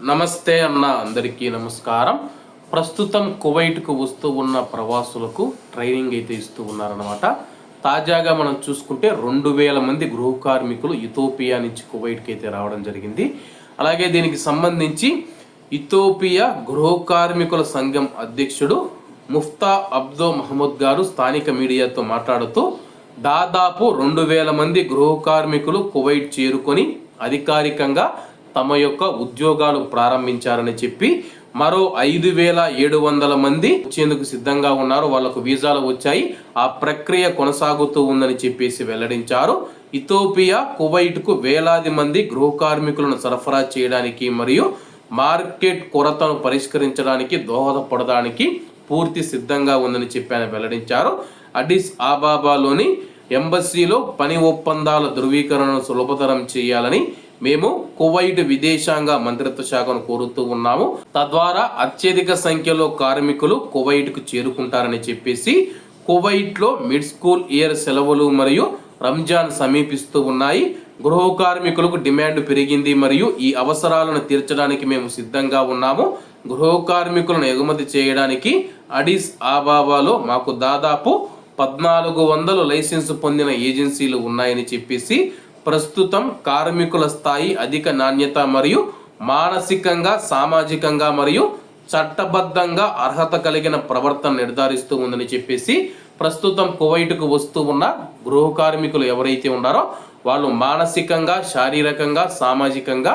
నమస్తే అన్న అందరికీ నమస్కారం. ప్రస్తుతం కువైట్కు వస్తూ ఉన్న ప్రవాసులకు ట్రైనింగ్ అయితే ఇస్తూ ఉన్నారనమాట తాజాగా మనం చూసుకుంటే రెండు వేల మంది గృహ కార్మికులు ఇథోపియా నుంచి కువైట్కి అయితే రావడం జరిగింది. అలాగే దీనికి సంబంధించి ఇథోపియా గృహ కార్మికుల సంఘం అధ్యక్షుడు ముఫ్తా అబ్దో మహమ్మద్ గారు స్థానిక మీడియాతో మాట్లాడుతూ దాదాపు రెండు వేల మంది గృహ కార్మికులు కువైట్ చేరుకొని అధికారికంగా తమ యొక్క ఉద్యోగాలు ప్రారంభించారని చెప్పి మరో ఐదు వేల ఏడు వందల మంది వచ్చేందుకు సిద్ధంగా ఉన్నారు. వాళ్ళకు వీసాలు వచ్చాయి. ఆ ప్రక్రియ కొనసాగుతూ ఉందని చెప్పేసి వెల్లడించారు. ఇథోపియా కువైట్కు వేలాది మంది గృహ కార్మికులను సరఫరా చేయడానికి మరియు మార్కెట్ కొరతను పరిష్కరించడానికి దోహదపడడానికి పూర్తి సిద్ధంగా ఉందని చెప్పి ఆయన వెల్లడించారు. అడిస్ ఆబాబాలోని ఎంబసీలో పని ఒప్పందాల ధృవీకరణను సులభతరం చేయాలని మేము కువైట్ విదేశాంగ మంత్రిత్వ శాఖను కోరుతూ ఉన్నాము. తద్వారా అత్యధిక సంఖ్యలో కార్మికులు కువైట్కు చేరుకుంటారని చెప్పేసి కువైట్లో మిడ్ స్కూల్ ఇయర్ సెలవులు మరియు రంజాన్ సమీపిస్తూ ఉన్నాయి. గృహ కార్మికులకు డిమాండ్ పెరిగింది మరియు ఈ అవసరాలను తీర్చడానికి మేము సిద్ధంగా ఉన్నాము. గృహ కార్మికులను ఎగుమతి చేయడానికి అడిస్ ఆబాబాలో మాకు దాదాపు పద్నాలుగు వందలు లైసెన్స్ పొందిన ఏజెన్సీలు ఉన్నాయని చెప్పేసి ప్రస్తుతం కార్మికుల స్థాయి అధిక నాణ్యత మరియు మానసికంగా సామాజికంగా మరియు చట్టబద్ధంగా అర్హత కలిగిన ప్రవర్తన నిర్ధారిస్తూ ఉందని చెప్పేసి ప్రస్తుతం కువైట్కు వస్తూ ఉన్న గృహ కార్మికులు ఎవరైతే ఉన్నారో వాళ్ళు మానసికంగా శారీరకంగా సామాజికంగా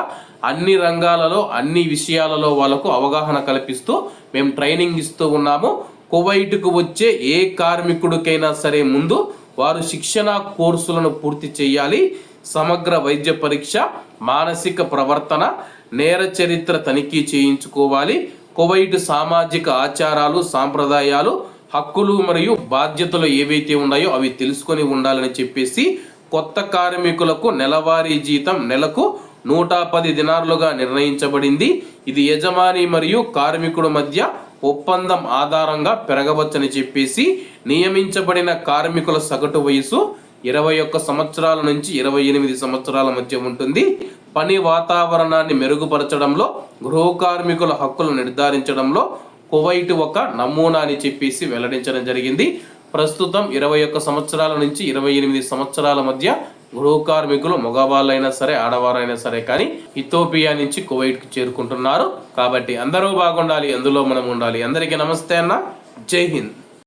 అన్ని రంగాలలో అన్ని విషయాలలో వాళ్ళకు అవగాహన కల్పిస్తూ మేము ట్రైనింగ్ ఇస్తూ ఉన్నాము. కువైట్కు వచ్చే ఏ కార్మికుడికైనా సరే ముందు వారు శిక్షణ కోర్సులను పూర్తి చేయాలి. సమగ్ర వైద్య పరీక్ష మానసిక ప్రవర్తన నేర చరిత్ర తనిఖీ చేయించుకోవాలి. కువైట్ సామాజిక ఆచారాలు సాంప్రదాయాలు హక్కులు మరియు బాధ్యతలు ఏవైతే ఉన్నాయో అవి తెలుసుకొని ఉండాలని చెప్పేసి కొత్త కార్మికులకు నెలవారీ జీతం నెలకు నూట పది దినారులుగా నిర్ణయించబడింది. ఇది యజమాని మరియు కార్మికుడు మధ్య ఒప్పందం ఆధారంగా పెరగవచ్చని చెప్పేసి నియమించబడిన కార్మికుల సగటు వయసు ఇరవై ఒక్క సంవత్సరాల నుంచి ఇరవై ఎనిమిది సంవత్సరాల మధ్య ఉంటుంది. పని వాతావరణాన్ని మెరుగుపరచడంలో గృహ కార్మికుల హక్కులు నిర్ధారించడంలో కువైట్ ఒక నమూనా అని చెప్పేసి వెల్లడించడం జరిగింది. ప్రస్తుతం ఇరవై ఒక్క సంవత్సరాల నుంచి ఇరవై ఎనిమిది సంవత్సరాల మధ్య గృహ కార్మికులు మగవాళ్ళైనా సరే ఆడవారైనా సరే కానీ ఇథోపియా నుంచి కువైట్కి చేరుకుంటున్నారు. కాబట్టి అందరూ బాగుండాలి అందులో మనం ఉండాలి. అందరికీ నమస్తే అన్న. జై హింద్.